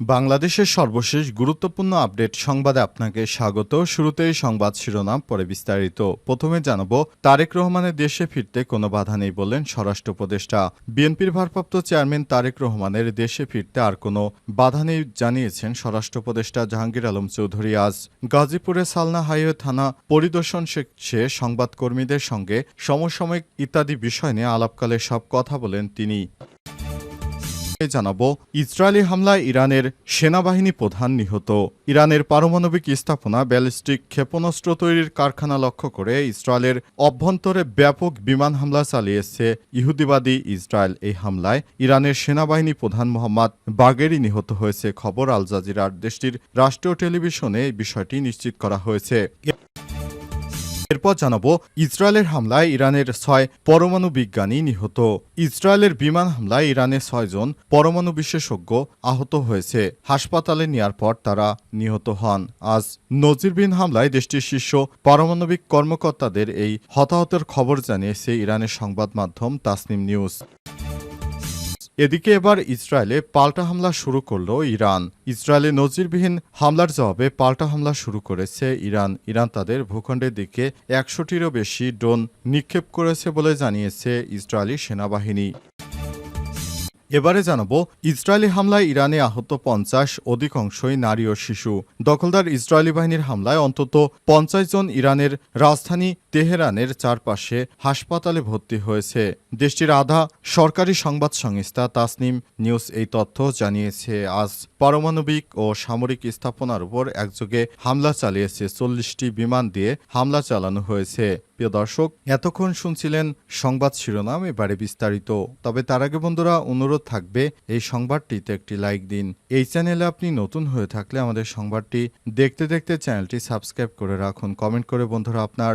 বাংলাদেশের সর্বশেষ গুরুত্বপূর্ণ আপডেট সংবাদে আপনাকে স্বাগত। শুরুতেই সংবাদ শিরোনাম, পরে বিস্তারিত। প্রথমে জানাব, তারেক রহমানের দেশে ফিরতে কোনো বাধা নেই বললেন স্বরাষ্ট্র উপদেষ্টা। বিএনপির ভারপ্রাপ্ত চেয়ারম্যান তারেক রহমানের দেশে ফিরতে আর কোনো বাধা নেই জানিয়েছেন স্বরাষ্ট্র উপদেষ্টা জাহাঙ্গীর আলম চৌধুরী আজ। গাজীপুরে সালনা হাইওয়ে থানা পরিদর্শন শেষে সংবাদকর্মীদের সঙ্গে সমসাময়িক ইত্যাদি বিষয় নিয়ে আলাপকালে সব কথা বলেন তিনি। জানাব, ইসরায়েলি হামলায় ইরানের সেনাবাহিনী প্রধান নিহত। ইরানের পারমাণবিক স্থাপনা ব্যালিস্টিক ক্ষেপণাস্ত্র তৈরির কারখানা লক্ষ্য করে ইসরায়েলের অভ্যন্তরে ব্যাপক বিমান হামলা চালিয়েছে ইহুদিবাদী ইসরায়েল। এই হামলায় ইরানের সেনাবাহিনী প্রধান মোহাম্মদ বাগেরি নিহত হয়েছে। খবর আল জাজিরার দেশটির রাষ্ট্রীয় টেলিভিশনে বিষয়টি নিশ্চিত করা হয়েছে। এরপর জানাব, ইসরায়েলের হামলায় ইরানের ছয় পরমাণু বিজ্ঞানী নিহত। ইসরায়েলের বিমান হামলায় ইরানের ছয়জন পরমাণু বিশেষজ্ঞ আহত হয়েছে। হাসপাতালে নেয়ার পর তারা নিহত হন। আজ নজিরবিন হামলায় দেশটির শীর্ষ পারমাণবিক কর্মকর্তাদের এই হতাহতের খবর জানিয়েছে ইরানের সংবাদ মাধ্যম তাসনিম নিউজ। এদিকে এবার ইসরায়েলে পাল্টা হামলা শুরু করল ইরান। ইসরায়েলে নজিরবিহীন হামলার জবাবে পাল্টা হামলা শুরু করেছে ইরান। ইরান তাদের ভূখণ্ডের দিকে একশোটিরও বেশি ড্রোন নিক্ষেপ করেছে বলে জানিয়েছে ইসরায়েলি সেনাবাহিনী। এবারে জানাব, ইসরায়েলি হামলায় ইরানে আহত পঞ্চাশ, অধিকাংশই নারী ও শিশু। দখলদার ইসরায়েলি বাহিনীর হামলায় অন্তত পঞ্চাশ জন ইরানের রাজধানী তেহরানের চারপাশে হাসপাতালে ভর্তি হয়েছে। দেশটির আধা সরকারি সংবাদ সংস্থা তাসনিম নিউজ এই তথ্য জানিয়েছে, আজ পারমাণবিক ও সামরিক স্থাপনার উপর একযোগে হামলা চালিয়েছে চল্লিশটি বিমান দিয়ে হামলা চালানো হয়েছে। প্রিয় দর্শক, এতক্ষণ শুনছিলেন সংবাদ শিরোনাম, এবারে বিস্তারিত। তবে তার আগে বন্ধুরা, অনুরোধ থাকবে এই সংবাদটিতে একটি লাইক দিন। এই চ্যানেলে আপনি নতুন হয়ে থাকলে আমাদের সংবাদটি দেখতে দেখতে চ্যানেলটি সাবস্ক্রাইব করে রাখুন। কমেন্ট করে বন্ধুরা, আপনার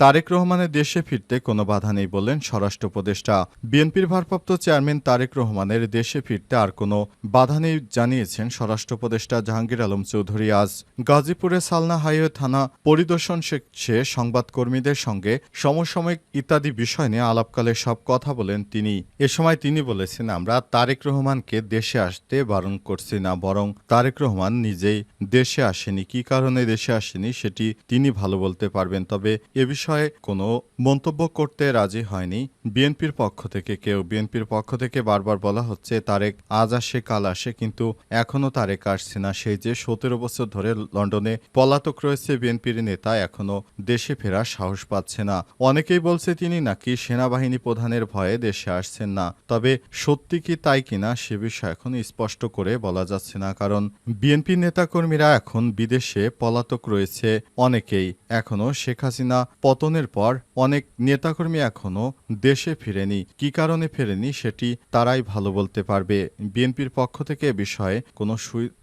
তারেক রহমানের দেশে ফিরতে কোনো বাধা নেই বললেন স্বরাষ্ট্র উপদেষ্টা। বিএনপির ভারপ্রাপ্ত চেয়ারম্যান তারেক রহমানের দেশে ফিরতে আর কোনো বাধা নেই জানিয়েছেন স্বরাষ্ট্র উপদেষ্টা জাহাঙ্গীর আলম চৌধুরী। আজ গাজীপুরে সালনা হাইওয়ে থানা পরিদর্শন শেষে সংবাদকর্মীদের সঙ্গে সমসাময়িক ইত্যাদি বিষয় নিয়ে আলাপকালে সব কথা বলেন তিনি। এ সময় তিনি বলেছেন, আমরা তারেক রহমানকে দেশে আসতে বারণ করছি না, বরং তারেক রহমান নিজেই দেশে আসেনি। কি কারণে দেশে আসেনি সেটি তিনি ভালো বলতে পারবেন। তবে এ বিষয়ে কোনো মন্তব্য করতে রাজি হয়নি। বিএনপির পক্ষ থেকে, কেউ বিএনপির পক্ষ থেকে বারবার বলা হচ্ছে, তারেক আজ আসে, কাল আসে, কিন্তু এখনও তারেক আসছে না। সেই যে সতেরো বছর ধরে লন্ডনে পলাতক রয়েছে বিএনপির নেতা, এখনও দেশে ফেরার সাহস পাচ্ছে না। অনেকেই বলছে তিনি নাকি সেনাবাহিনী প্রধানের ভয়ে দেশে আসছেন না। তবে সত্যি কি তাই কিনা সে বিষয়ে এখন স্পষ্ট করে বলা যাচ্ছে না, কারণ বিএনপি নেতাকর্মীরা এখন বিদেশে পলাতক রয়েছে অনেকেই। এখনও শেখ হাসিনা পতনের পর অনেক নেতাকর্মী এখনও দেশে ফিরেনি। কি কারণে ফেরেনি সেটি তারাই ভালো বলতে পারবে। বিএনপির পক্ষ থেকে এ বিষয়ে কোনো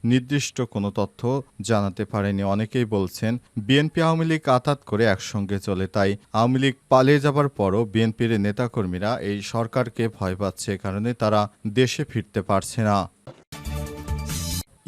নির্দিষ্ট কোনো তথ্য জানাতে পারেনি। অনেকেই বলছেন, বিএনপি আওয়ামী লীগ আতাত করে একসঙ্গে চলে, তাই আওয়ামী লীগ পালিয়ে যাবার পরও বিএনপির নেতাকর্মীরা এই সরকারকে ভয় পাচ্ছে। কারণে তারা দেশে ফিরতে পারছে না।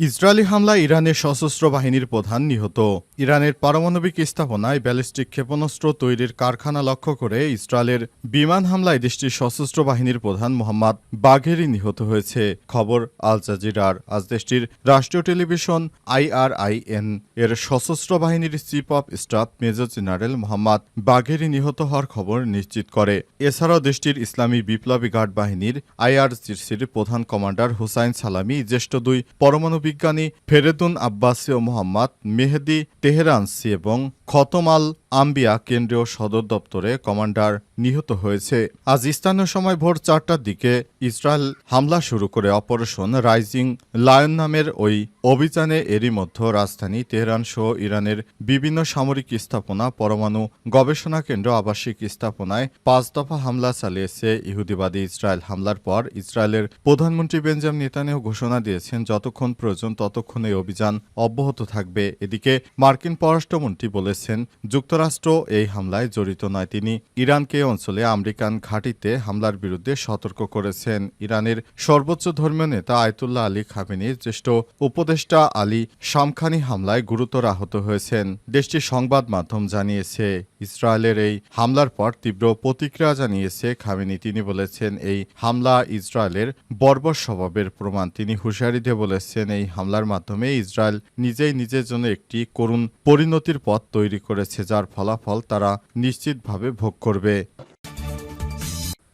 ইসরায়েলি হামলায় ইরানের সশস্ত্র বাহিনীর প্রধান নিহত। ইরানের পারমাণবিক স্থাপনায় ব্যালিস্টিক ক্ষেপণাস্ত্র তৈরির কারখানা লক্ষ্য করে ইসরায়েলের বিমান হামলায় দেশটির সশস্ত্র বাহিনীর প্রধান মোহাম্মদ বাঘেরি নিহত হয়েছে। খবর আল জাজিরার। আজ দেশটির রাষ্ট্রীয় টেলিভিশন আইআরআইএন এর সশস্ত্র বাহিনীর chief of staff major general Mohammad Bagheri নিহত হওয়ার খবর নিশ্চিত করে। এছাড়াও দেশটির ইসলামী বিপ্লবী গার্ড বাহিনীর আইআরজিসির প্রধান কমান্ডার হুসাইন সালামি জ্যেষ্ঠ দুই পরমাণু বিজ্ঞানী ফেরেদুন আব্বাসী ও মোহাম্মদ মেহেদি তেহরানসি এবং খতম আল আম্বিয়া কেন্দ্রীয় সদর দপ্তরে কমান্ডার নিহত হয়েছে। আজ স্থানীয় সময় ভোর চারটার দিকে ইসরায়েল হামলা শুরু করে অপারেশন রাইজিং লায়ন নামের ওই অভিযানে এরই মধ্যে রাজধানী তেহরান সহ ইরানের বিভিন্ন সামরিক স্থাপনা, পরমাণু গবেষণা কেন্দ্র, আবাসিক স্থাপনায় পাঁচ দফা হামলা চালিয়েছে ইহুদিবাদী ইসরায়েল। হামলার পর ইসরায়েলের প্রধানমন্ত্রী বেঞ্জাম নেতানিয়াহু ঘোষণা দিয়েছেন, যতক্ষণ প্রয়োজন ততক্ষণ এই অভিযান অব্যাহত থাকবে। এদিকে মার্কিন পররাষ্ট্রমন্ত্রী বলেছেন বলেছেন যুক্তরাষ্ট্র এই হামলায় জড়িত নয় তিনি। ইরানকে অঞ্চলে আমেরিকান ঘাঁটিতে হামলার বিরুদ্ধে সতর্ক করেছেন। ইরানের সর্বোচ্চ ধর্মীয় নেতা আয়তুল্লাহ আলী খামেনির জ্যেষ্ঠ উপদেষ্টা আলী শামখানি হামলায় গুরুতর আহত হয়েছেন। দেশটির সংবাদ মাধ্যম জানিয়েছে, ইসরায়েলের এই হামলার পর তীব্র প্রতিক্রিয়া জানিয়েছে খামেনি। তিনি বলেছেন, এই হামলা ইসরায়েলের বর্বর স্বভাবের প্রমাণ। তিনি হুঁশিয়ারি দিয়ে বলেছেন, এই হামলার মাধ্যমে ইসরায়েল নিজেই নিজের জন্য একটি করুণ পরিণতির পথ তৈরি করেছে, যার ফলাফল তারা নিশ্চিতভাবে ভোগ করবে।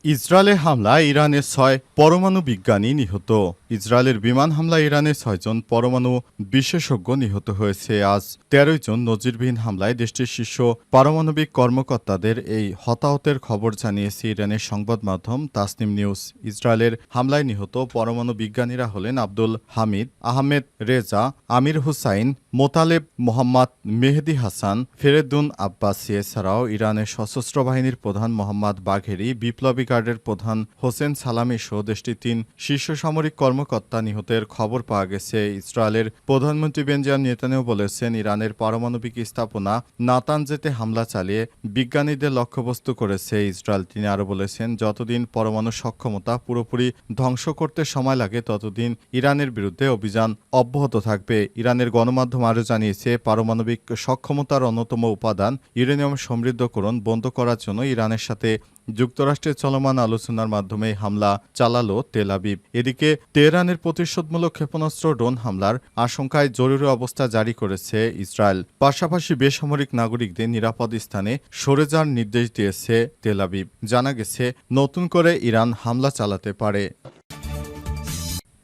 ইসরায়েলের হামলায় ইরানের ছয় পরমাণু বিজ্ঞানী নিহত। ইসরায়েলের বিমান হামলায় ইরানের ছয়জন পরমাণু বিশেষজ্ঞ নিহত হয়েছে। আজ তেরোই জন নজিরবিহীন হামলায় দেশটির শীর্ষ পারমাণবিক কর্মকর্তাদের এই হতাহতের খবর জানিয়েছে ইরানের সংবাদ মাধ্যম তাসনিম নিউজ। ইসরায়েলের হামলায় নিহত পরমাণু বিজ্ঞানীরা হলেন আব্দুল হামিদ আহমেদ রেজা আমির হুসাইন মোতালেব মোহাম্মদ মেহেদি হাসান ফেরেদুন আব্বাসি, এছাড়াও ইরানের সশস্ত্র বাহিনীর প্রধান মোহাম্মদ বাঘেরি, বিপ্লবী গার্ডের প্রধান হোসেন সালামি সহ দেশটির তিন শীর্ষ সামরিক কর্মকর্তা নিহতের খবর পাওয়া গেছে। ইসরায়েলের প্রধানমন্ত্রী বেঞ্জামিন নেতানেও বলেছেন, ইরানের পারমাণবিক স্থাপনা নাতানজেতে হামলা চালিয়ে বিজ্ঞানীদের লক্ষ্যবস্তু করেছে। ইসরায়েল তিনি আরও বলেছেন, যতদিন পরমাণু সক্ষমতা পুরোপুরি ধ্বংস করতে সময় লাগে, ততদিন ইরানের বিরুদ্ধে অভিযান অব্যাহত থাকবে। ইরানের গণমাধ্যম আরও জানিয়েছে, পারমাণবিক সক্ষমতার অন্যতম উপাদান ইউরেনিয়াম সমৃদ্ধকরণ বন্ধ করার জন্য ইরানের সাথে যুক্তরাষ্ট্রের চলমান আলোচনার মাধ্যমে হামলা চালালো তেল আবিব। এদিকে তেহরানের প্রতিশোধমূলক ক্ষেপণাস্ত্র ড্রোন হামলার আশঙ্কায় জরুরি অবস্থা জারি করেছে ইসরায়েল। পাশাপাশি বেসামরিক নাগরিকদের নিরাপদ স্থানে সরে যাওয়ার নির্দেশ দিয়েছে তেল আবিব। জানা গেছে, নতুন করে ইরান হামলা চালাতে পারে।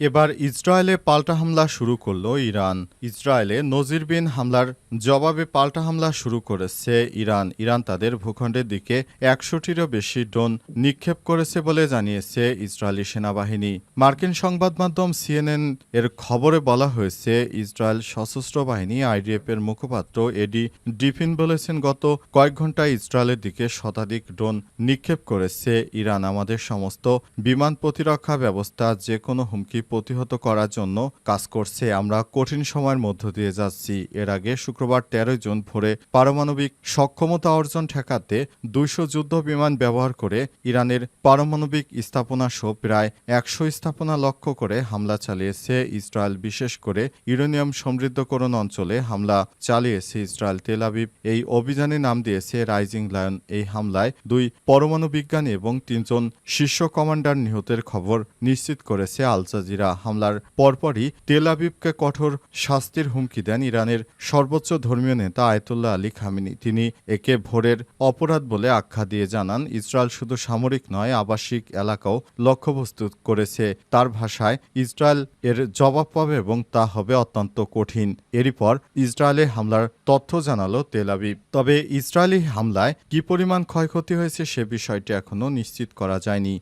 এবার ইসরায়েলে পাল্টা হামলা শুরু করল ইরান। ইসরায়েলে নজিরবিন হামলার জবাবে পাল্টা হামলা শুরু করেছে ইরান। ইরান তাদের ভূখণ্ডের দিকে একশোটিরও বেশি ড্রোন নিক্ষেপ করেছে বলে জানিয়েছে ইসরায়েলি সেনাবাহিনী। মার্কিন সংবাদ মাধ্যম সিএনএন এর খবরে বলা হয়েছে, ইসরায়েল সশস্ত্র বাহিনী, আইডিএফ এর মুখপাত্র এডি ডিফিন বলেছেন, গত কয়েক ঘন্টায় ইসরায়েলের দিকে শতাধিক ড্রোন নিক্ষেপ করেছে ইরান। আমাদের সমস্ত বিমান প্রতিরক্ষা ব্যবস্থা যে কোনো হুমকি প্রতিহত করার জন্য কাজ করছে। আমরা কঠিন সময়ের মধ্য দিয়ে যাচ্ছি। এর আগে শুক্রবার তেরোই জুন ভোরে পারমাণবিক সক্ষমতা অর্জন ঠেকাতে দুইশো যুদ্ধ বিমান ব্যবহার করে ইরানের পারমাণবিক স্থাপনা সহ প্রায় একশো স্থাপনা লক্ষ্য করে হামলা চালিয়েছে ইসরায়েল। বিশেষ করে ইউরেনিয়াম সমৃদ্ধকরণ অঞ্চলে হামলা চালিয়েছে ইসরায়েল। তেল আবিব এই অভিযানে নাম দিয়েছে রাইজিং লায়ন। এই হামলায় দুই পরমাণু বিজ্ঞানী এবং তিনজন শীর্ষ কমান্ডার নিহতের খবর নিশ্চিত করেছে আল জাজিরা হামলার পরপরই তেল আবিবকে কঠোর শাস্তির হুমকি দেন ইরানের সর্বোচ্চ ধর্মীয় নেতা আয়তুল্লাহ আলী খামিনি। তিনি একে ভোরের অপরাধ বলে আখ্যা দিয়ে জানান, ইসরায়েল শুধু সামরিক নয়, আবাসিক এলাকাও লক্ষ্যবস্তু করেছে। তার ভাষায়, ইসরায়েল এর জবাব পাবে এবং তা হবে অত্যন্ত কঠিন। এরই পর ইসরায়েলে হামলার তথ্য জানালো তেল আবিব। তবে ইসরায়েলি হামলায় কি পরিমাণ ক্ষয়ক্ষতি হয়েছে সে বিষয়টি এখনও নিশ্চিত করা যায়নি।